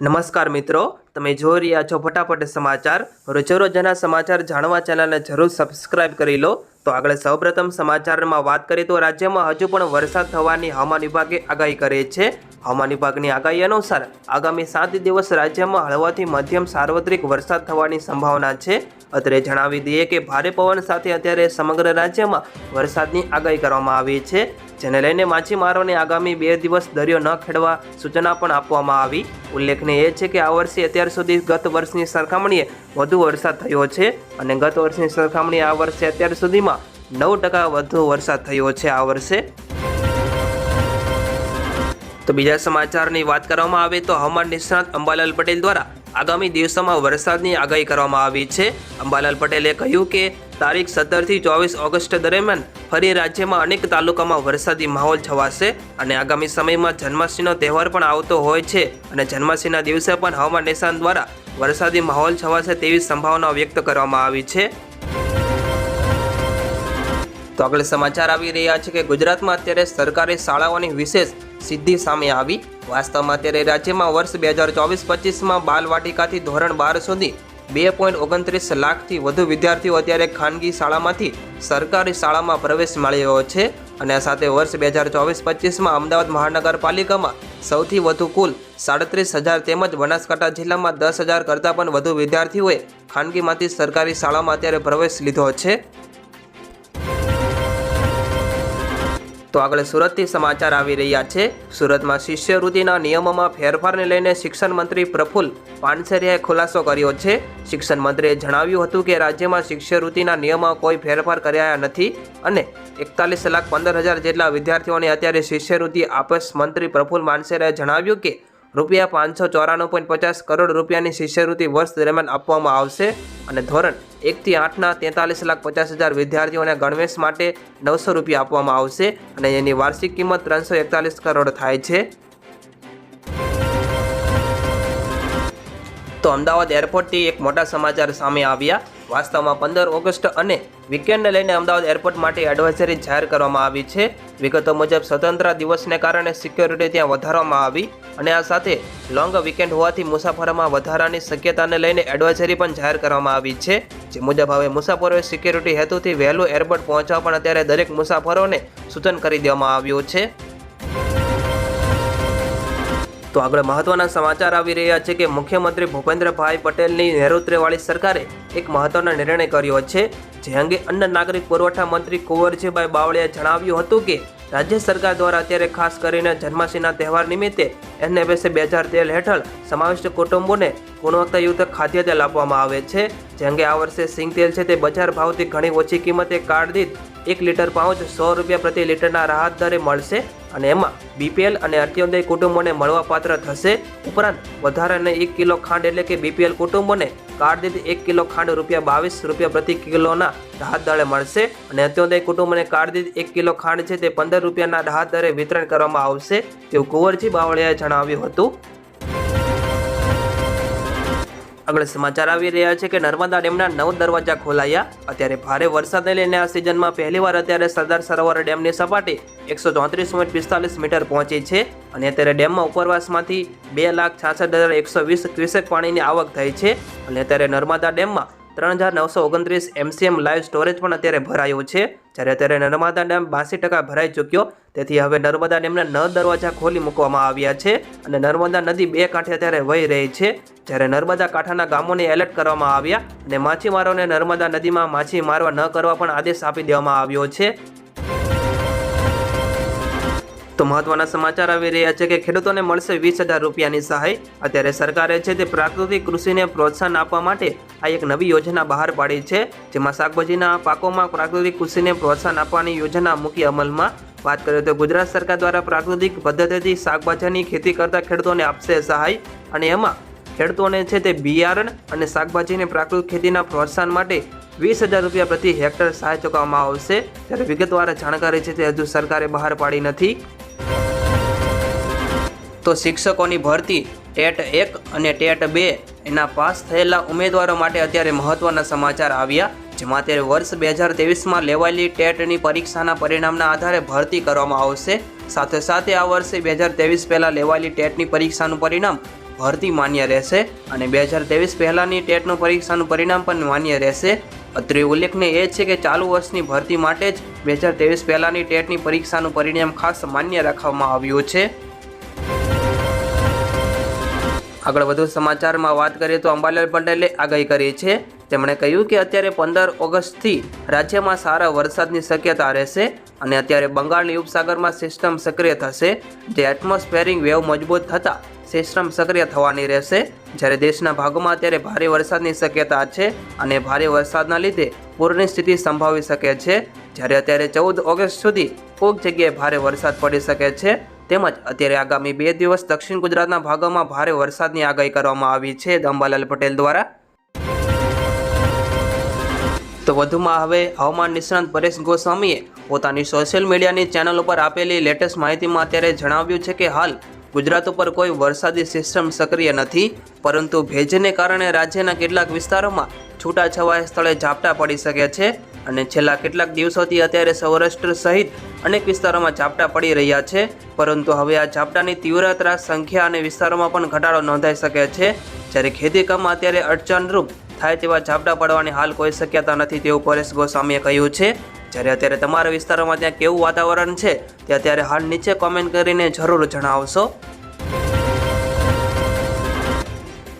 નમસ્કાર મિત્રો, તમે જોઈ રહ્યા છો ફટાફટ સમાચાર. રોજેરોજના સમાચાર જાણવા ચેનલને જરૂર સબસ્ક્રાઇબ કરી લો. તો આગળ સૌપ્રથમ સમાચારમાં વાત કરીએ તો રાજ્યમાં હજુ પણ વરસાદ થવાની હવામાન વિભાગે આગાહી કરી છે. હવામાન વિભાગની આગાહી અનુસાર આગામી સાત દિવસ રાજ્યમાં હળવાથી મધ્યમ સાર્વત્રિક વરસાદ થવાની સંભાવના છે. અત્રે જણાવી દઈએ કે ભારે પવન સાથે અત્યારે સમગ્ર રાજ્યમાં વરસાદની આગાહી કરવામાં આવી છે. જેને લઈને માછીમારોને આગામી બે દિવસ દરિયો ન ખેડવા સૂચના પણ આપવામાં આવી. ઉલ્લેખનીય એ છે કે આ વર્ષે અત્યાર સુધી ગત વર્ષની સરખામણીએ વધુ વરસાદ થયો છે અને ગત વર્ષની સરખામણીએ આ વર્ષે અત્યાર સુધીમાં નવ ટકા વધુ વરસાદ થયો છે આ વર્ષે. તો બીજા સમાચારની વાત કરવામાં આવે તો હવામાન નિષ્ણાત અંબાલાલ પટેલ દ્વારા આગામી દિવસોમાં વરસાદની આગાહી કરવામાં આવી છે. અંબાલાલ પટેલે કહ્યું કે તારીખ સત્તરથી ચોવીસ ઓગસ્ટ દરમિયાન ફરી રાજ્યમાં અનેક તાલુકામાં વરસાદી માહોલ છવાશે અને આગામી સમયમાં જન્માષ્ટમીનો તહેવાર પણ આવતો હોય છે અને જન્માષ્ટમીના દિવસે પણ હવામાન નિષ્ણાત દ્વારા વરસાદી માહોલ છવાશે તેવી સંભાવના વ્યક્ત કરવામાં આવી છે. તો આગળ સમાચાર આવી રહ્યા છે કે ગુજરાતમાં અત્યારે સરકારી શાળાઓની વિશેષ સિદ્ધિ સામે આવી. વાસ્તવમાં અત્યારે રાજ્યમાં વર્ષ બે હજાર ચોવીસ પચીસમાં બાલવાટિકાથી ધોરણ બાર સુધી બે પોઈન્ટ ઓગણત્રીસ લાખથી વધુ વિદ્યાર્થીઓ અત્યારે ખાનગી શાળામાંથી સરકારી શાળામાં પ્રવેશ મળ્યો છે. અને આ સાથે વર્ષ બે હજાર ચોવીસ પચીસમાં અમદાવાદ મહાનગરપાલિકામાં સૌથી વધુ કુલ સાડત્રીસ હજાર તેમજ બનાસકાંઠા જિલ્લામાં દસ હજાર કરતાં પણ વધુ વિદ્યાર્થીઓએ ખાનગીમાંથી સરકારી શાળામાં અત્યારે પ્રવેશ લીધો છે. તો આગળ સુરતથી સમાચાર આવી રહ્યા છે. સુરતમાં શિષ્યવૃત્તિના નિયમોમાં ફેરફારને લઈને શિક્ષણ મંત્રી પ્રફુલ્લ પાનસેરિયાએ ખુલાસો કર્યો છે. શિક્ષણ મંત્રીએ જણાવ્યું હતું કે રાજ્યમાં શિષ્યવૃત્તિના નિયમમાં કોઈ ફેરફાર કર્યા નથી અને એકતાલીસ લાખ પંદર હજાર જેટલા વિદ્યાર્થીઓને અત્યારે શિષ્યવૃત્તિ આપસ મંત્રી પ્રફુલ્લ માનસેરિયાએ જણાવ્યું કે રૂપિયા પાંચસો ચોરાણું પોઈન્ટ પચાસ કરોડ રૂપિયાની શિષ્યવૃત્તિ વર્ષ દરમિયાન આપવામાં આવશે અને ધોરણ એકથી આઠના તેતાલીસ લાખ પચાસ હજાર વિદ્યાર્થીઓને ગણવેશ માટે નવસો રૂપિયા આપવામાં આવશે અને એની વાર્ષિક કિંમત ત્રણસો એકતાલીસ કરોડ થાય છે. તો અમદાવાદ એરપોર્ટથી એક મોટા સમાચાર સામે આવ્યા. વાસ્તવમાં પંદર ઓગસ્ટ અને વીકેન્ડને લઈને અમદાવાદ એરપોર્ટ માટે એડવાઇઝરી જાહેર કરવામાં આવી છે. વિગતો મુજબ સ્વતંત્ર દિવસને કારણે સિક્યોરિટી ત્યાં વધારવામાં આવી અને આ સાથે લોંગ વીકેન્ડ હોવાથી મુસાફરોમાં વધારાની શક્યતાને લઈને એડવાઇઝરી પણ જાહેર કરવામાં આવી છે. જે મુજબ હવે મુસાફરોએ સિક્યોરિટી હેતુથી વહેલું એરપોર્ટ પહોંચવા પણ અત્યારે દરેક મુસાફરોને સૂચન કરી દેવામાં આવ્યું છે. તો આગળ મહત્વના સમાચાર આવી રહ્યા છે કે મુખ્યમંત્રી ભૂપેન્દ્રભાઈ પટેલની નેતૃત્વવાળી સરકારે એક મહત્વનો નિર્ણય કર્યો છે. જે અંગે અન્ન નાગરિક પુરવઠા મંત્રી કુંવરજીભાઈ બાવળિયાએ જણાવ્યું હતું કે, રાજ્ય સરકાર દ્વારા અત્યારે ખાસ કરીને જન્માષ્ટમીના તહેવાર નિમિત્તે એનએફએસએ બે હજાર તેર હેઠળ સમાવિષ્ટ કુટુંબોને ગુણવત્તાયુક્ત ખાદ્ય તેલ આપવામાં આવે છે. જે અંગે આ વર્ષે સિંગ તેલ છે તે બજાર ભાવથી ઘણી ઓછી કિંમતે કાર્ડ દીઠ એક લીટર પાઉચ સો રૂપિયા પ્રતિ લીટરના રાહત દરે મળશે. અને એમાં બીપીએલ અને અત્યોદય કુટુંબોને મળવાપાત્ર થશે. ઉપરાંત વધારાને એક કિલો ખાંડ એટલે કે બીપીએલ કુટુંબોને કાર્ડ દીઠ એક કિલો ખાંડ રૂપિયા બાવીસ રૂપિયા પ્રતિ કિલોના રાહત દરે મળશે. અને અત્યોદય કુટુંબોને કાર્ડ દીઠ એક કિલો ખાંડ છે તે પંદર રૂપિયાના રાહત દરે વિતરણ કરવામાં આવશે તેવું કુંવરજી બાવળિયાએ જણાવ્યું હતું. આગળ સમાચાર આવી રહ્યા છે કે નર્મદા ડેમના નવ દરવાજા ખોલાયા. અત્યારે ભારે વરસાદને લઈને આ સિઝનમાં પહેલીવાર અત્યારે સરદાર સરોવર ડેમની સપાટી એકસો ચોત્રીસ પોઈન્ટ પિસ્તાલીસ મીટર પહોંચી છે અને અત્યારે ડેમમાં ઉપરવાસમાંથી બે લાખ છાસઠ હજાર એકસો વીસ ક્યુસેક પાણીની આવક થઈ છે. અને અત્યારે નર્મદા ડેમમાં ત્રણ હજાર નવસો ઓગણત્રીસ એમસીએમ લાઈવ સ્ટોરેજ પણ અત્યારે ભરાયું છે. જ્યારે અત્યારે નર્મદા ડેમ બાસી ટકા ભરાઈ ચૂક્યો. તેથી હવે નર્મદા ડેમના નવ દરવાજા ખોલી મૂકવામાં આવ્યા છે અને નર્મદા નદી બે કાંઠે અત્યારે વહી રહી છે. જ્યારે નર્મદા કાંઠાના ગામોને એલર્ટ કરવામાં આવ્યા અને માછીમારોને નર્મદા નદીમાં માછી મારવા ન કરવા પણ આદેશ આપી દેવામાં આવ્યો છે. તો મહત્વના સમાચાર આવી રહ્યા છે કે ખેડૂતોને મળશે વીસ હજાર રૂપિયાની સહાય. અત્યારે સરકારે છે તે પ્રાકૃતિક કૃષિને પ્રોત્સાહન આપવા માટે આ એક નવી યોજના બહાર પાડી છે, જેમાં શાકભાજીના પાકોમાં પ્રાકૃતિક કૃષિને પ્રોત્સાહન આપવાની યોજના મૂકી અમલમાં. વાત કરીએ તો ગુજરાત સરકાર દ્વારા પ્રાકૃતિક પદ્ધતિથી શાકભાજીની ખેતી કરતા ખેડૂતોને આપશે સહાય અને એમાં ખેડૂતોને છે તે બિયારણ અને શાકભાજીને પ્રાકૃતિક ખેતીના પ્રોત્સાહન માટે વીસ હજાર રૂપિયા પ્રતિ હેક્ટર સહાય ચૂકવવામાં આવશે. ત્યારે વિગતવાર જાણકારી છે તે હજુ સરકારે બહાર પાડી નથી. તો શિક્ષકોની ભરતી ટેટ એક અને ટેટ બે એના પાસ થયેલા ઉમેદવારો માટે અત્યારે મહત્વના સમાચાર આવ્યા. જેમાં અત્યારે વર્ષ બે હજાર તેવીસમાં લેવાયેલી ટેટની પરીક્ષાના પરિણામના આધારે ભરતી કરવામાં આવશે. સાથે સાથે આ વર્ષે બે હજાર તેવીસ પહેલાં લેવાયેલી ટેટની પરીક્ષાનું પરિણામ ભરતી માન્ય રહેશે અને બે હજાર ત્રેવીસ પહેલાંની ટેટનું પરીક્ષાનું પરિણામ પણ માન્ય રહેશે. અત્રે ઉલ્લેખનીય એ છે કે ચાલુ વર્ષની ભરતી માટે જ બે હજાર ત્રેવીસ પહેલાંની ટેટની પરીક્ષાનું પરિણામ ખાસ માન્ય રાખવામાં આવ્યું છે. આગળ વધુ સમાચારમાં વાત કરીએ તો અંબાલાલ પટેલે આગાહી કરી છે. તેમણે કહ્યું કે અત્યારે પંદર ઓગસ્ટથી રાજ્યમાં સારા વરસાદની શક્યતા રહેશે અને અત્યારે બંગાળની ઉપસાગરમાં સિસ્ટમ સક્રિય થશે. જે એટમોસ્ફેરિક વેવ મજબૂત થતાં સિસ્ટમ સક્રિય થવાની રહેશે. જ્યારે દેશના ભાગોમાં અત્યારે ભારે વરસાદની શક્યતા છે અને ભારે વરસાદના લીધે પૂરની સ્થિતિ સંભાવી શકે છે. જ્યારે અત્યારે ચૌદ ઓગસ્ટ સુધી કોઈક જગ્યાએ ભારે વરસાદ પડી શકે છે. તેમજ અત્યારે આગામી બે દિવસ દક્ષિણ ગુજરાતના ભાગોમાં ભારે વરસાદની આગાહી કરવામાં આવી છે. અંબાલાલ પટેલ દ્વારા તો વધુમાં હવે હવામાન નિષ્ણાંત પરેશ ગોસ્વામીએ પોતાની સોશિયલ મીડિયાની ચેનલ ઉપર આપેલી લેટેસ્ટ માહિતીમાં અત્યારે જણાવ્યું છે કે હાલ ગુજરાત ઉપર કોઈ વરસાદી સિસ્ટમ સક્રિય નથી, પરંતુ ભેજને કારણે રાજ્યના કેટલાક વિસ્તારોમાં છૂટાછવાયા સ્થળે ઝાપટા પડી શકે છે અને છેલ્લા કેટલાક દિવસોથી અત્યારે સૌરાષ્ટ્ર સહિત અનેક વિસ્તારોમાં ઝાપટા પડી રહ્યા છે. પરંતુ હવે આ ઝાપટાની તીવ્રતા, સંખ્યા અને વિસ્તારોમાં પણ ઘટાડો નોંધાઈ શકે છે. જ્યારે ખેતી કામમાં અત્યારે અડચણરૂપ થાય તેવા ઝાપટા પડવાની હાલ કોઈ શક્યતા નથી તેવું પરેશ ગોસ્વામીએ કહ્યું છે. જ્યારે અત્યારે તમારા વિસ્તારોમાં ત્યાં કેવું વાતાવરણ છે, તે અત્યારે હાલ નીચે કોમેન્ટ કરીને જરૂર જણાવશો.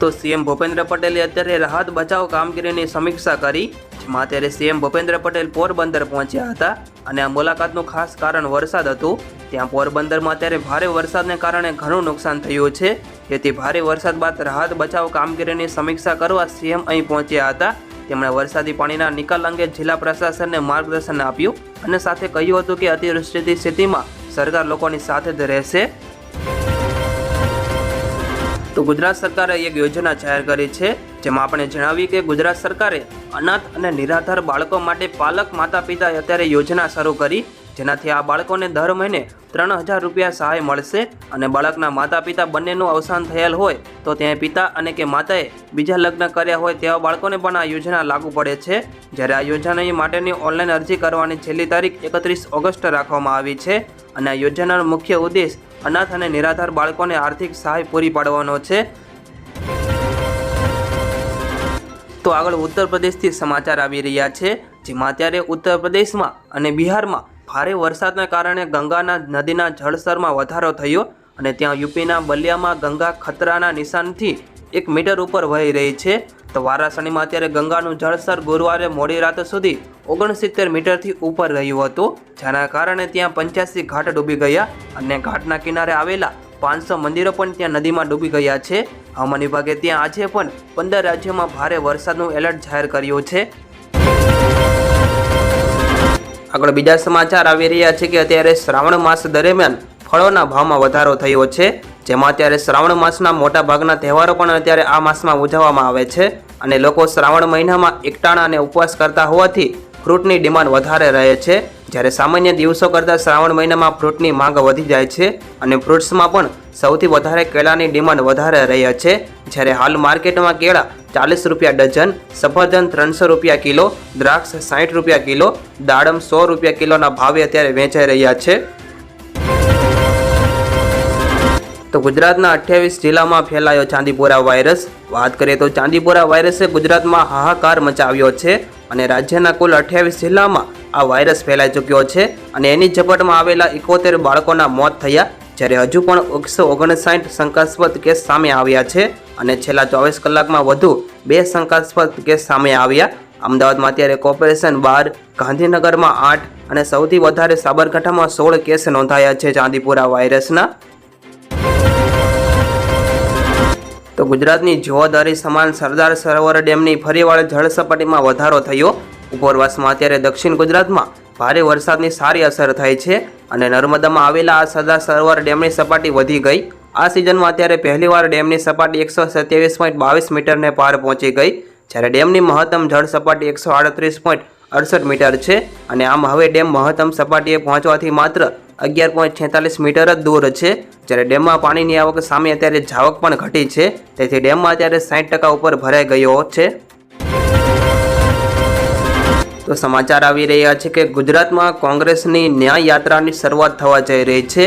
તો સીએમ ભૂપેન્દ્ર પટેલે અત્યારે રાહત બચાવ કામગીરીની સમીક્ષા કરી, જેમાં અત્યારે સીએમ ભૂપેન્દ્ર પટેલ પોરબંદર પહોંચ્યા હતા અને આ મુલાકાતનું ખાસ કારણ વરસાદ હતું. ત્યાં પોરબંદરમાં અત્યારે ભારે વરસાદને કારણે ઘણું નુકસાન થયું છે. જેથી ભારે વરસાદ બાદ રાહત બચાવ કામગીરીની સમીક્ષા કરવા સીએમ અહીં પહોંચ્યા હતા. તેમણે વરસાદી પાણીના નિકાલ અંગે જિલ્લા પ્રશાસનને માર્ગદર્શન આપ્યું અને સાથે કહ્યું હતું કે અતિવૃષ્ટિની સ્થિતિમાં સરકાર લોકોની સાથે જ રહેશે. તો ગુજરાત સરકારે એક યોજના જાહેર કરી છે, જેમાં આપણે જણાવ્યું કે ગુજરાત સરકારે અનાથ અને નિરાધાર બાળકો માટે પાલક માતા પિતા અત્યારે યોજના શરૂ કરી જેનાથી આ બાળકોને દર મહિને ત્રણ હજાર રૂપિયા સહાય મળશે અને બાળકના માતા પિતા બંનેનું અવસાન થયેલ હોય તો ત્યાં પિતા અને કે માતાએ બીજા લગ્ન કર્યા હોય તેવા બાળકોને પણ આ યોજના લાગુ પડે છે. જ્યારે આ યોજના માટેની ઓનલાઈન અરજી કરવાની છેલ્લી તારીખ એકત્રીસ ઓગસ્ટ રાખવામાં આવી છે અને આ યોજનાનો મુખ્ય ઉદ્દેશ અનાથ અને નિરાધાર બાળકોને આર્થિક સહાય પૂરી પાડવાનો છે. તો આગળ ઉત્તર પ્રદેશથી સમાચાર આવી રહ્યા છે. જેમાં અત્યારે ઉત્તર પ્રદેશમાં અને બિહારમાં ભારે વરસાદના કારણે ગંગાના નદીના જળસ્તરમાં વધારો થયો અને ત્યાં યુપીના બલિયામાં ગંગા ખતરાના નિશાનથી એક મીટર ઉપર વહી રહી છે. તો વારાસણીમાં અત્યારે ગંગાનું જળસ્તર ગુરુવારે મોડી રાત સુધી ઓગણસિત્તેર મીટરથી ઉપર રહ્યું હતું, જેના કારણે ત્યાં પંચ્યાસી ઘાટ ડૂબી ગયા અને ઘાટના કિનારે આવેલા પાંચસો મંદિરો પણ ત્યાં નદીમાં ડૂબી ગયા છે. હવામાન વિભાગે ત્યાં આજે પણ પંદર રાજ્યોમાં ભારે વરસાદનું એલર્ટ જાહેર કર્યું છે. આગળ બીજા સમાચાર આવી રહ્યા છે કે અત્યારે શ્રાવણ માસ દરમિયાન ફળોના ભાવમાં વધારો થયો છે. જેમાં અત્યારે શ્રાવણ માસના મોટા ભાગના તહેવારો પણ અત્યારે આ માસમાં ઉજવવામાં આવે છે અને લોકો શ્રાવણ મહિનામાં એકટાણા અને ઉપવાસ કરતા હોવાથી ફ્રૂટની ડિમાન્ડ વધારે રહે છે. જ્યારે સામાન્ય દિવસો કરતાં શ્રાવણ મહિનામાં ફ્રૂટની માંગ વધી જાય છે અને ફ્રૂટ્સમાં પણ સૌથી વધારે કેળાની ડિમાન્ડ વધારે રહ્યા છે, જ્યારે હાલ માર્કેટમાં કેળા ચાલીસ રૂપિયા ડઝન, સફરજન ત્રણસો રૂપિયા કિલો, દ્રાક્ષ સાઠ રૂપિયા કિલો, દાડમ સો રૂપિયા કિલોના ભાવે અત્યારે વેચાઈ રહ્યા છે. તો ગુજરાતના અઠ્યાવીસ જિલ્લામાં ફેલાયો ચાંદીપુરા વાયરસ. વાત કરીએ તો ચાંદીપુરા વાયરસે ગુજરાતમાં હાહાકાર મચાવ્યો છે અને રાજ્યના કુલ અઠ્યાવીસ જિલ્લામાં આ વાયરસ ફેલાઈ ચૂક્યો છે અને એની ઝપટમાં આવેલા એકોતેર બાળકોના મોત થયા, જ્યારે હજુ પણ એકસો ઓગણસાઠ શંકાસ્પદ કેસ સામે આવ્યા છે અને છેલ્લા ચોવીસ કલાકમાં વધુ બે શંકાસ્પદ કેસ સામે આવ્યા. અમદાવાદમાં અત્યારે કોર્પોરેશન બાર, ગાંધીનગરમાં આઠ અને સૌથી વધારે સાબરકાંઠામાં સોળ કેસ નોંધાયા છે ચાંદીપુરા વાયરસના. તો ગુજરાતની જોવાદારી સમાન સરદાર સરોવર ડેમની ફરીવાર જળ સપાટીમાં વધારો થયો. ઉપરવાસમાં અત્યારે દક્ષિણ ગુજરાતમાં ભારે વરસાદની સારી અસર થઈ છે અને નર્મદામાં આવેલા આ સરદાર સરોવર ડેમની સપાટી વધી ગઈ. આ સિઝનમાં અત્યારે પહેલીવાર ડેમની સપાટી એકસો સત્યાવીસ પોઈન્ટ બાવીસ મીટરને પાર પહોંચી ગઈ, જ્યારે ડેમની મહત્તમ જળ સપાટી એકસો આડત્રીસ પોઈન્ટ અડસઠ મીટર છે અને આમ હવે ડેમ મહત્તમ સપાટીએ પહોંચવાથી માત્ર અગિયાર પોઈન્ટ છેતાલીસ મીટર જ દૂર છે. જ્યારે ડેમમાં પાણીની આવક સામે અત્યારે જાવક પણ ઘટી છે, તેથી ડેમમાં અત્યારે સાઠ ટકા ઉપર ભરાઈ ગયો છે. તો સમાચાર આવી રહ્યા છે કે ગુજરાતમાં કોંગ્રેસની ન્યાય યાત્રાની શરૂઆત થવા જઈ રહી છે.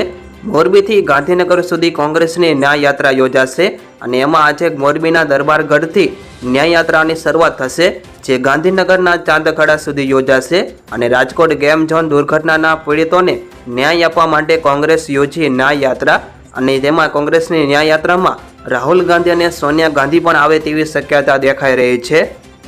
મોરબીથી ગાંધીનગર સુધી કોંગ્રેસની ન્યાય યાત્રા યોજાશે અને એમાં આજે મોરબીના દરબારગઢથી ન્યાય યાત્રાની શરૂઆત થશે, જે ગાંધીનગરના ચાંદખડા સુધી યોજાશે અને રાજકોટ ગેમ ઝોન દુર્ઘટનાના પીડિતોને ન્યાય આપવા માટે કોંગ્રેસ યોજી ન્યાય યાત્રા અને તેમાં કોંગ્રેસની ન્યાય યાત્રામાં રાહુલ ગાંધી અને સોનિયા ગાંધી પણ આવે તેવી શક્યતા દેખાઈ રહી છે.